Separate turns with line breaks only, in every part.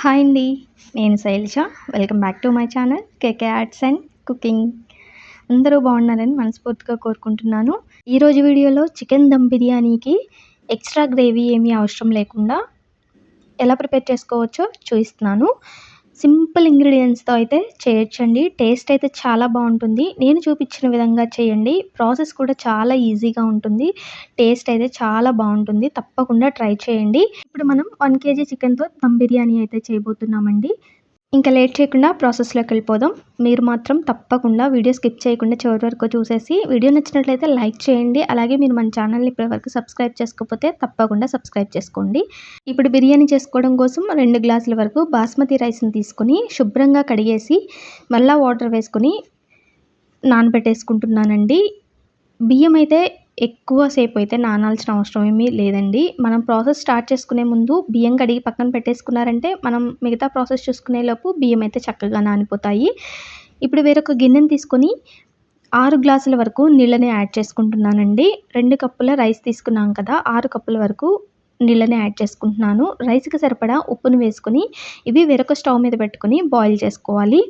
Hi అండి నేను Sailaja. Welcome back to my channel KK arts and cooking అందరూ బాగున్నారని మనస్ఫూర్తిగా కోరుకుంటున్నాను. ఈరోజు వీడియోలో చికెన్ దమ్ బిర్యానీకి ఎక్స్ట్రా గ్రేవీ ఏమీ అవసరం లేకుండా ఎలా ప్రిపేర్ చేసుకోవచ్చో చూపిస్తున్నాను. సింపుల్ ఇంగ్రీడియంట్స్తో అయితే చేయొచ్చండి. టేస్ట్ అయితే చాలా బాగుంటుంది. నేను చూపించిన విధంగా చేయండి. ప్రాసెస్ కూడా చాలా ఈజీగా ఉంటుంది. టేస్ట్ అయితే చాలా బాగుంటుంది. తప్పకుండా ట్రై చేయండి. ఇప్పుడు మనం వన్ కేజీ చికెన్తో దమ్ బిర్యానీ అయితే చేయబోతున్నామండి. ఇంకా లేట్ చేయకుండా ప్రాసెస్లోకి వెళ్ళిపోదాం. మీరు మాత్రం తప్పకుండా వీడియో స్కిప్ చేయకుండా చివరి వరకు చూసేసి వీడియో నచ్చినట్లయితే లైక్ చేయండి. అలాగే మీరు మన ఛానల్ని ఇప్పటివరకు సబ్స్క్రైబ్ చేసుకోకపోతే తప్పకుండా సబ్స్క్రైబ్ చేసుకోండి. ఇప్పుడు బిర్యానీ చేసుకోవడం కోసం రెండు గ్లాసుల వరకు బాస్మతి రైస్ని తీసుకొని శుభ్రంగా కడిగేసి మళ్ళీ వాటర్ వేసుకొని నానబెట్టేసుకుంటున్నానండి. బియ్యం అయితే ఎక్కువ సేపు అయితే నానాల్సిన అవసరం ఏమీ లేదండి. మనం ప్రాసెస్ స్టార్ట్ చేసుకునే ముందు బియ్యం కడిగి పక్కన పెట్టేసుకున్నారంటే మనం మిగతా ప్రాసెస్ చూసుకునే లోపు బియ్యం అయితే చక్కగా నానిపోతాయి. ఇప్పుడు వేరొక గిన్నెని తీసుకొని ఆరు గ్లాసుల వరకు నీళ్ళని యాడ్ చేసుకుంటున్నానండి. రెండు కప్పుల రైస్ తీసుకున్నాం కదా ఆరు కప్పుల వరకు నీళ్ళని యాడ్ చేసుకుంటున్నాను. రైస్కి సరిపడా ఉప్పును వేసుకొని ఇవి వేరొక స్టవ్ మీద పెట్టుకొని బాయిల్ చేసుకోవాలి.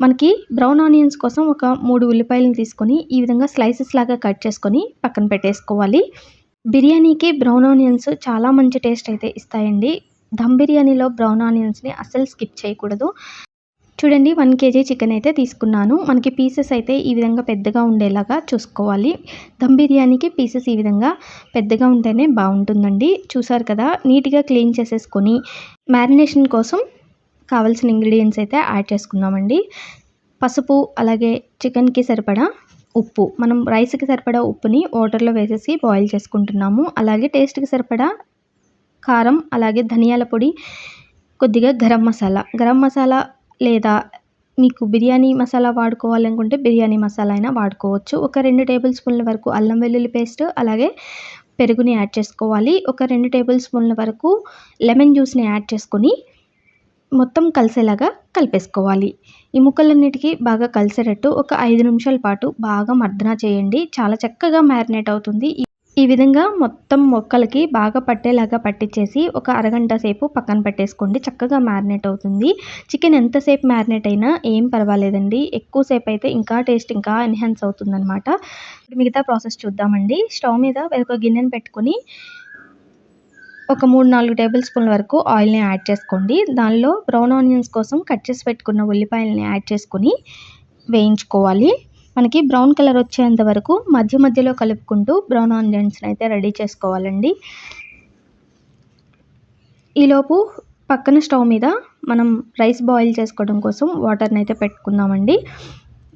మనకి బ్రౌన్ ఆనియన్స్ కోసం ఒక మూడు ఉల్లిపాయలను తీసుకొని ఈ విధంగా స్లైసెస్ లాగా కట్ చేసుకొని పక్కన పెట్టేసుకోవాలి. బిర్యానీకి బ్రౌన్ ఆనియన్స్ చాలా మంచి టేస్ట్ అయితే ఇస్తాయండి. దమ్ బిర్యానీలో బ్రౌన్ ఆనియన్స్ని అస్సలు స్కిప్ చేయకూడదు. చూడండి వన్ కేజీ చికెన్ అయితే తీసుకున్నాను. మనకి పీసెస్ అయితే ఈ విధంగా పెద్దగా ఉండేలాగా చూసుకోవాలి. దమ్ బిర్యానీకి పీసెస్ ఈ విధంగా పెద్దగా ఉంటేనే బాగుంటుందండి. చూసారు కదా నీట్గా క్లీన్ చేసేసుకొని మ్యారినేషన్ కోసం కావాల్సిన ఇంగ్రీడియంట్స్ అయితే యాడ్ చేసుకుందామండి. పసుపు అలాగే చికెన్కి సరిపడా ఉప్పు. మనం రైస్కి సరిపడా ఉప్పుని వాటర్లో వేసేసి బాయిల్ చేసుకుంటున్నాము. అలాగే టేస్ట్కి సరిపడా కారం అలాగే ధనియాల పొడి కొద్దిగా గరం మసాలా. గరం మసాలా లేదా మీకు బిర్యానీ మసాలా వాడుకోవాలనుకుంటే బిర్యానీ మసాలా అయినా వాడుకోవచ్చు. ఒక రెండు టేబుల్ స్పూన్ల వరకు అల్లం వెల్లుల్లి పేస్ట్ అలాగే పెరుగుని యాడ్ చేసుకోవాలి. ఒక రెండు టేబుల్ స్పూన్ల వరకు లెమన్ జ్యూస్ని యాడ్ చేసుకొని మొత్తం కలిసేలాగా కలిపేసుకోవాలి. ఈ ముక్కలన్నిటికీ బాగా కలిసేటట్టు ఒక ఐదు నిమిషాల పాటు బాగా మర్దన చేయండి. చాలా చక్కగా మ్యారినేట్ అవుతుంది. ఈ విధంగా మొత్తం మొక్కలకి బాగా పట్టేలాగా పట్టించేసి ఒక అరగంట సేపు పక్కన పెట్టేసుకోండి. చక్కగా మ్యారినేట్ అవుతుంది. చికెన్ ఎంతసేపు మ్యారినేట్ అయినా ఏం పర్వాలేదండి. ఎక్కువసేపు అయితే ఇంకా టేస్ట్ ఇంకా ఎన్హాన్స్ అవుతుందన్నమాట. మిగతా ప్రాసెస్ చూద్దామండి. స్టవ్ మీద ఒక గిన్నెను పెట్టుకొని ఒక మూడు నాలుగు టేబుల్ స్పూన్ల వరకు ఆయిల్ని యాడ్ చేసుకోండి. దానిలో బ్రౌన్ ఆనియన్స్ కోసం కట్ చేసి పెట్టుకున్న ఉల్లిపాయలని యాడ్ చేసుకొని వేయించుకోవాలి. మనకి బ్రౌన్ కలర్ వచ్చేంత వరకు మధ్య మధ్యలో కలుపుకుంటూ బ్రౌన్ ఆనియన్స్ని అయితే రెడీ చేసుకోవాలండి. ఈలోపు పక్కన స్టవ్ మీద మనం రైస్ బాయిల్ చేసుకోవడం కోసం వాటర్ని అయితే పెట్టుకుందామండి.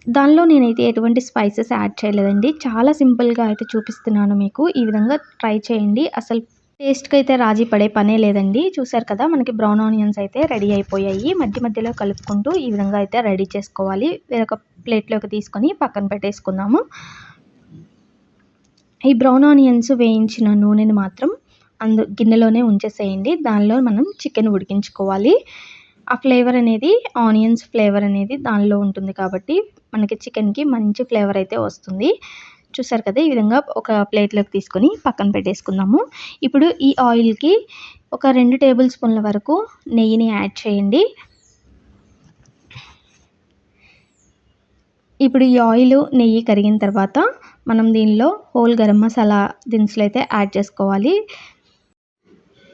దానిలో నేనైతే ఎటువంటి స్పైసెస్ యాడ్ చేయలేదండి. చాలా సింపుల్గా అయితే చూపిస్తున్నాను మీకు. ఈ విధంగా ట్రై చేయండి. అసలు టేస్ట్కి అయితే రాజీ పడే పనే లేదండి. చూసారు కదా మనకి బ్రౌన్ ఆనియన్స్ అయితే రెడీ అయిపోయాయి. మధ్య మధ్యలో కలుపుకుంటూ ఈ విధంగా అయితే రెడీ చేసుకోవాలి. వేరొక ప్లేట్లోకి తీసుకొని పక్కన పెట్టేసుకుందాము. ఈ బ్రౌన్ ఆనియన్స్ వేయించిన నూనెని మాత్రం అందు గిన్నెలోనే ఉంచేసేయండి. దానిలో మనం చికెన్ ఉడికించుకోవాలి. ఆ ఫ్లేవర్ అనేది ఆనియన్స్ ఫ్లేవర్ అనేది దానిలో ఉంటుంది కాబట్టి మనకి చికెన్కి మంచి ఫ్లేవర్ అయితే వస్తుంది. చూసారు కదా ఈ విధంగా ఒక ప్లేట్లోకి తీసుకొని పక్కన పెట్టేసుకుందాము. ఇప్పుడు ఈ ఆయిల్కి ఒక రెండు టేబుల్ స్పూన్ల వరకు నెయ్యిని యాడ్ చేయండి. ఇప్పుడు ఈ ఆయిల్ నెయ్యి కరిగిన తర్వాత మనం దీనిలో హోల్ గరం మసాలా దినుసులు అయితే యాడ్ చేసుకోవాలి.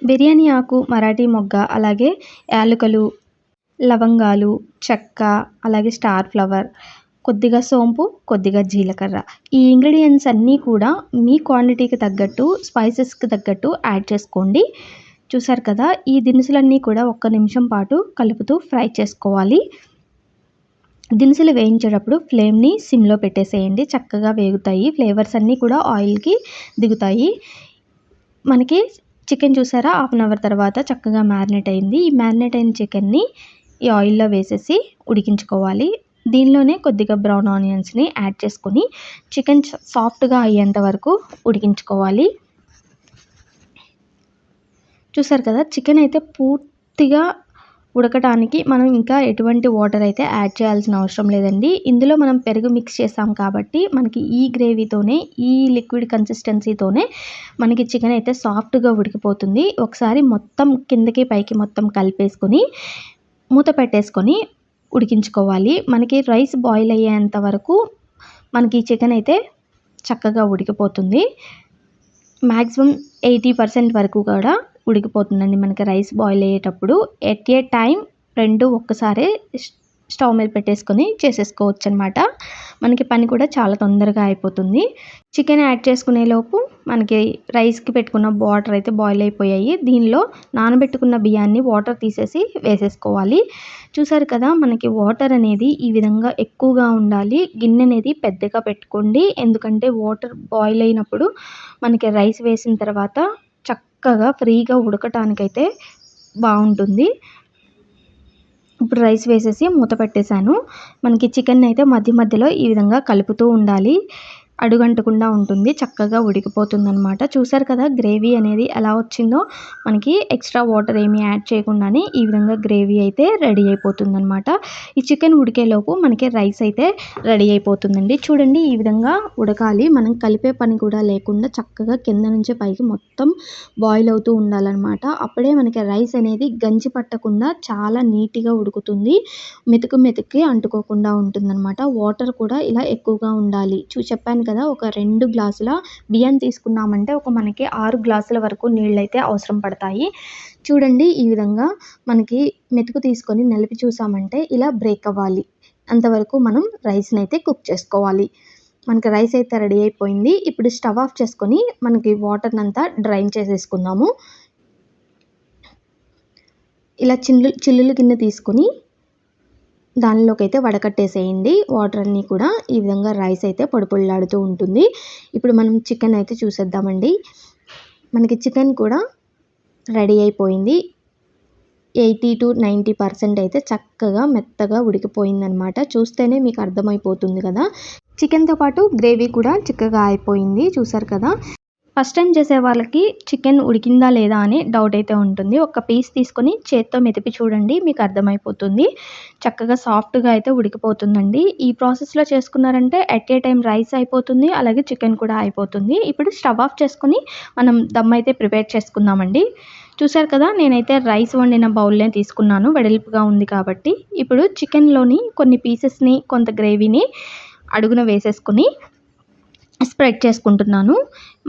బిర్యానీ ఆకు మరాఠీ మొగ్గ అలాగే యాలకులు లవంగాలు చెక్క అలాగే స్టార్ ఫ్లవర్ కొద్దిగా సోంపు కొద్దిగా జీలకర్ర. ఈ ఇంగ్రీడియంట్స్ అన్నీ కూడా మీ క్వాంటిటీకి తగ్గట్టు స్పైసెస్కి తగ్గట్టు యాడ్ చేసుకోండి. చూసారు కదా ఈ దినుసులన్నీ కూడా ఒక్క నిమిషం పాటు కలుపుతూ ఫ్రై చేసుకోవాలి. దినుసులు వేయించేటప్పుడు ఫ్లేమ్ని సిమ్లో పెట్టేసేయండి. చక్కగా వేగుతాయి. ఫ్లేవర్స్ అన్నీ కూడా ఆయిల్కి దిగుతాయి. మనకి చికెన్ చూసారా? హాఫ్ అన్ అవర్ తర్వాత చక్కగా మ్యారినేట్ అయింది. ఈ మ్యారినేట్ అయిన చికెన్ని ఈ ఆయిల్లో వేసేసి ఉడికించుకోవాలి. దీనిలోనే కొద్దిగా బ్రౌన్ ఆనియన్స్ని యాడ్ చేసుకొని చికెన్ సాఫ్ట్గా అయ్యేంత వరకు ఉడికించుకోవాలి. చూసారు కదా చికెన్ అయితే పూర్తిగా ఉడకటానికి మనం ఇంకా ఎటువంటి వాటర్ అయితే యాడ్ చేయాల్సిన అవసరం లేదండి. ఇందులో మనం పెరుగు మిక్స్ చేసాం కాబట్టి మనకి ఈ గ్రేవీతోనే ఈ లిక్విడ్ కన్సిస్టెన్సీతోనే మనకి చికెన్ అయితే సాఫ్ట్గా ఉడికిపోతుంది. ఒకసారి మొత్తం కిందకి పైకి మొత్తం కలిపేసుకొని మూత పెట్టేసుకొని ఉడికించుకోవాలి. మనకి రైస్ బాయిల్ అయ్యేంత వరకు మనకి చికెన్ అయితే చక్కగా ఉడికిపోతుంది. మ్యాక్సిమం ఎయిటీ పర్సెంట్ వరకు కూడా ఉడికిపోతుందండి మనకి రైస్ బాయిల్ అయ్యేటప్పుడు. ఎట్ ఏ టైం రెండు ఒక్కసారే స్టవ్ మీద పెట్టేసుకొని చేసేసుకోవచ్చు అనమాట మనకి పని కూడా చాలా తొందరగా అయిపోతుంది. చికెన్ యాడ్ చేసుకునే లోపు మనకి రైస్కి పెట్టుకున్న వాటర్ అయితే బాయిల్ అయిపోయాయి. దీనిలో నానబెట్టుకున్న బియ్యాన్ని వాటర్ తీసేసి వేసేసుకోవాలి. చూసారు కదా మనకి వాటర్ అనేది ఈ విధంగా ఎక్కువగా ఉండాలి. గిన్నె అనేది పెద్దగా పెట్టుకోండి. ఎందుకంటే వాటర్ బాయిల్ అయినప్పుడు మనకి రైస్ వేసిన తర్వాత చక్కగా ఫ్రీగా ఉడకటానికైతే బాగుంటుంది. ఇప్పుడు రైస్ వేసేసి మూత పెట్టేశాను. మనకి చికెన్ అయితే మధ్య మధ్యలో ఈ విధంగా కలుపుతూ ఉండాలి. అడుగంటకుండా ఉంటుంది చక్కగా ఉడికిపోతుంది అనమాట చూసారు కదా గ్రేవీ అనేది ఎలా వచ్చిందో? మనకి ఎక్స్ట్రా వాటర్ ఏమీ యాడ్ చేయకుండానే ఈ విధంగా గ్రేవీ అయితే రెడీ అయిపోతుంది అనమాట ఈ చికెన్ ఉడికేలోపు మనకి రైస్ అయితే రెడీ అయిపోతుందండి. చూడండి ఈ విధంగా ఉడకాలి. మనం కలిపే పని కూడా లేకుండా చక్కగా కింద నుంచి పైకి మొత్తం బాయిల్ అవుతూ ఉండాలన్నమాట. అప్పుడే మనకి రైస్ అనేది గంజి పట్టకుండా చాలా నీట్గా ఉడుకుతుంది. మెతుకు మెతుక్కి అంటుకోకుండా ఉంటుందన్నమాట. వాటర్ కూడా ఇలా ఎక్కువగా ఉండాలి. చూ చెప్పాను కదా ఒక రెండు గ్లాసుల బియ్యం తీసుకున్నామంటే ఒక మనకి ఆరు గ్లాసుల వరకు నీళ్ళు అయితే అవసరం పడతాయి. చూడండి ఈ విధంగా మనకి మెతుకు తీసుకొని నలిపి చూసామంటే ఇలా బ్రేక్ అవ్వాలి. అంతవరకు మనం రైస్ని అయితే కుక్ చేసుకోవాలి. మనకి రైస్ అయితే రెడీ అయిపోయింది. ఇప్పుడు స్టవ్ ఆఫ్ చేసుకొని మనకి వాటర్ని అంతా డ్రైన్ చేసేసుకుందాము. ఇలా చిల్లు చిల్లులు గిన్నె తీసుకొని దానిలోకి అయితే వడకట్టేసేయండి. వాటర్ అన్నీ కూడా ఈ విధంగా రైస్ అయితే పొడి ఉంటుంది. ఇప్పుడు మనం చికెన్ అయితే చూసేద్దామండి. మనకి చికెన్ కూడా రెడీ అయిపోయింది. ఎయిటీ టు నైంటీ పర్సెంట్ అయితే చక్కగా మెత్తగా ఉడికిపోయిందనమాట చూస్తేనే మీకు అర్థమైపోతుంది కదా. చికెన్తో పాటు గ్రేవీ కూడా చిక్కగా అయిపోయింది. చూసారు కదా? ఫస్ట్ టైం చేసే వాళ్ళకి చికెన్ ఉడికిందా లేదా అని డౌట్ అయితే ఉంటుంది. ఒక పీస్ తీసుకొని చేత్తో మెతిపి చూడండి మీకు అర్థమైపోతుంది. చక్కగా సాఫ్ట్గా అయితే ఉడికిపోతుందండి. ఈ ప్రాసెస్లో చేసుకున్నారంటే ఎట్ ఏ టైం రైస్ అయిపోతుంది అలాగే చికెన్ కూడా అయిపోతుంది. ఇప్పుడు స్టవ్ ఆఫ్ చేసుకుని మనం దమ్ అయితే ప్రిపేర్ చేసుకుందామండి. చూసారు కదా నేనైతే రైస్ వండిన బౌల్నే తీసుకున్నాను వెడల్పుగా ఉంది కాబట్టి. ఇప్పుడు చికెన్లోని కొన్ని పీసెస్ని కొంత గ్రేవీని అడుగున వేసేసుకొని స్ప్రెడ్ చేసుకుంటున్నాను.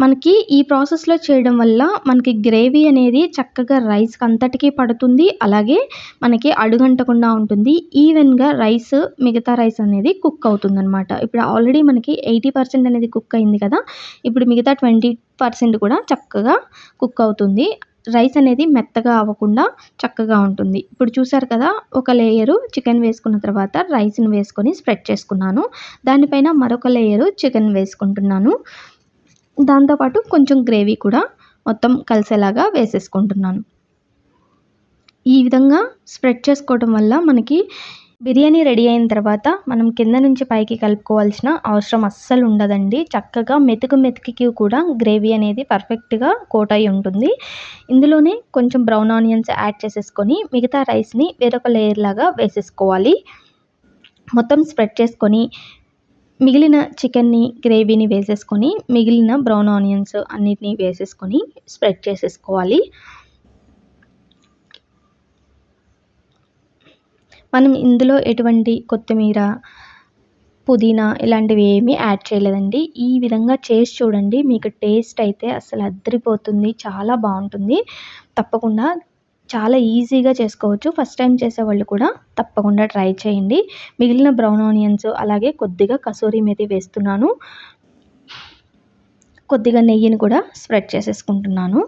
మనకి ఈ ప్రాసెస్లో చేయడం వల్ల మనకి గ్రేవీ అనేది చక్కగా రైస్కి అంతటికీ పడుతుంది. అలాగే మనకి అడుగంటకుండా ఉంటుంది. ఈవెన్గా రైస్ మిగతా రైస్ అనేది కుక్ అవుతుంది అనమాట ఇప్పుడు ఆల్రెడీ మనకి ఎయిటీ పర్సెంట్ అనేది కుక్ అయింది కదా. ఇప్పుడు మిగతా ట్వంటీ పర్సెంట్ కూడా చక్కగా కుక్ అవుతుంది. రైస్ అనేది మెత్తగా అవ్వకుండా చక్కగా ఉంటుంది. ఇప్పుడు చూసారు కదా ఒక లేయరు చికెన్ వేసుకున్న తర్వాత రైస్ని వేసుకొని స్ప్రెడ్ చేసుకున్నాను. దానిపైన మరొక లేయరు చికెన్ వేసుకుంటున్నాను. దాంతోపాటు కొంచెం గ్రేవీ కూడా మొత్తం కలిసేలాగా వేసేసుకుంటున్నాను. ఈ విధంగా స్ప్రెడ్ చేసుకోవటం వల్ల మనకి బిర్యానీ రెడీ అయిన తర్వాత మనం కింద నుంచి పైకి కలుపుకోవాల్సిన అవసరం అస్సలు ఉండదండి. చక్కగా మెతుకు మెతుకుకి కూడా గ్రేవీ అనేది పర్ఫెక్ట్గా కోట్ అయి ఉంటుంది. ఇందులోనే కొంచెం బ్రౌన్ ఆనియన్స్ యాడ్ చేసేసుకొని మిగతా రైస్ని వేరొక లేయర్ లాగా వేసేసుకోవాలి. మొత్తం స్ప్రెడ్ చేసుకొని మిగిలిన చికెన్ని గ్రేవీని వేసేసుకొని మిగిలిన బ్రౌన్ ఆనియన్స్ అన్నిటినీ వేసేసుకొని స్ప్రెడ్ చేసేసుకోవాలి. మనం ఇందులో ఎటువంటి కొత్తిమీర పుదీనా ఇలాంటివి ఏమీ యాడ్ చేయలేదండి. ఈ విధంగా చేసి చూడండి మీకు టేస్ట్ అయితే అసలు అద్దరిపోతుంది చాలా బాగుంటుంది. తప్పకుండా చాలా ఈజీగా చేసుకోవచ్చు. ఫస్ట్ టైం చేసేవాళ్ళు కూడా తప్పకుండా ట్రై చేయండి. మిగిలిన బ్రౌన్ ఆనియన్స్ అలాగే కొద్దిగా కసూరి మెతి వేస్తున్నాను. కొద్దిగా నెయ్యిని కూడా స్ప్రెడ్ చేసేసుకుంటున్నాను.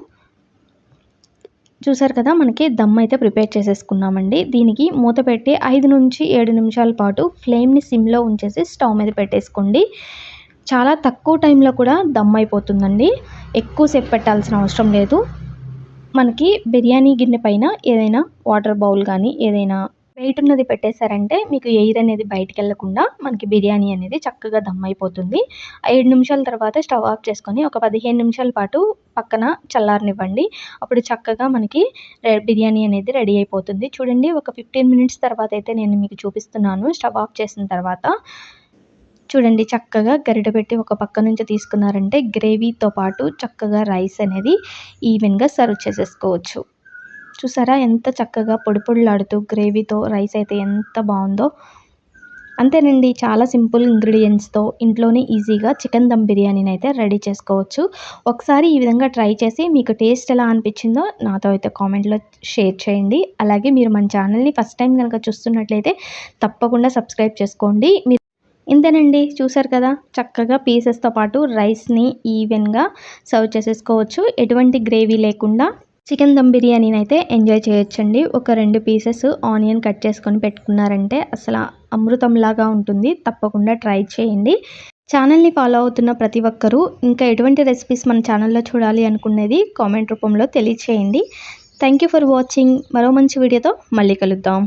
చూసారు కదా మనకి దమ్ అయితే ప్రిపేర్ చేసేసుకున్నామండి. దీనికి మూత పెట్టి ఐదు నుంచి ఏడు నిమిషాల పాటు ఫ్లేమ్ని సిమ్లో ఉంచేసి స్టవ్ మీద పెట్టేసుకోండి. చాలా తక్కువ టైంలో కూడా దమ్ అయిపోతుందండి. ఎక్కువసేపు పెట్టాల్సిన అవసరం లేదు. మనకి బిర్యానీ గిన్నె పైన ఏదైనా వాటర్ బౌల్ కానీ ఏదైనా వెయిట్ ఉన్నది పెట్టేశారంటే మీకు ఎయిర్ అనేది బయటకు వెళ్ళకుండా మనకి బిర్యానీ అనేది చక్కగా దమ్ అయిపోతుంది. ఐదు నిమిషాల తర్వాత స్టవ్ ఆఫ్ చేసుకొని ఒక పదిహేను నిమిషాల పాటు పక్కన చల్లారనివ్వండి. అప్పుడు చక్కగా మనకి బిర్యానీ అనేది రెడీ అయిపోతుంది. చూడండి ఒక ఫిఫ్టీన్ మినిట్స్ తర్వాత అయితే నేను మీకు చూపిస్తున్నాను. స్టవ్ ఆఫ్ చేసిన తర్వాత చూడండి చక్కగా గరిట పెట్టి ఒక పక్క నుంచి తీసుకున్నారంటే గ్రేవీతో పాటు చక్కగా రైస్ అనేది ఈవెన్గా సర్వ్ చేసేసుకోవచ్చు. చూసారా? ఎంత చక్కగా పొడి పొడిలాడుతూ గ్రేవీతో రైస్ అయితే ఎంత బాగుందో. అంతేనండి చాలా సింపుల్ ఇంగ్రీడియంట్స్తో ఇంట్లోనే ఈజీగా చికెన్ దమ్ బిర్యానీని అయితే రెడీ చేసుకోవచ్చు. ఒకసారి ఈ విధంగా ట్రై చేసి మీకు టేస్ట్ ఎలా అనిపించిందో నాతో అయితే కామెంట్లో షేర్ చేయండి. అలాగే మీరు మన ఛానల్ని ఫస్ట్ టైం కనుక చూస్తున్నట్లయితే తప్పకుండా సబ్స్క్రైబ్ చేసుకోండి. మీరు ఇంతేనండి చూసారు కదా? చక్కగా పీసెస్తో పాటు రైస్ని ఈవెన్గా సర్వ్ చేసేసుకోవచ్చు. ఎటువంటి గ్రేవీ లేకుండా చికెన్ దమ్ బిర్యానీని అయితే ఎంజాయ్ చేయొచ్చండి. ఒక రెండు పీసెస్ ఆనియన్ కట్ చేసుకొని పెట్టుకున్నారంటే అసలు అమృతంలాగా ఉంటుంది. తప్పకుండా ట్రై చేయండి. ఛానల్ని ఫాలో అవుతున్న ప్రతి ఒక్కరూ ఇంకా ఎటువంటి రెసిపీస్ మన ఛానల్లో చూడాలి అనుకునేది కామెంట్ రూపంలో తెలియచేయండి. Thank you for watching. మరో మంచి వీడియోతో మళ్ళీ కలుద్దాం.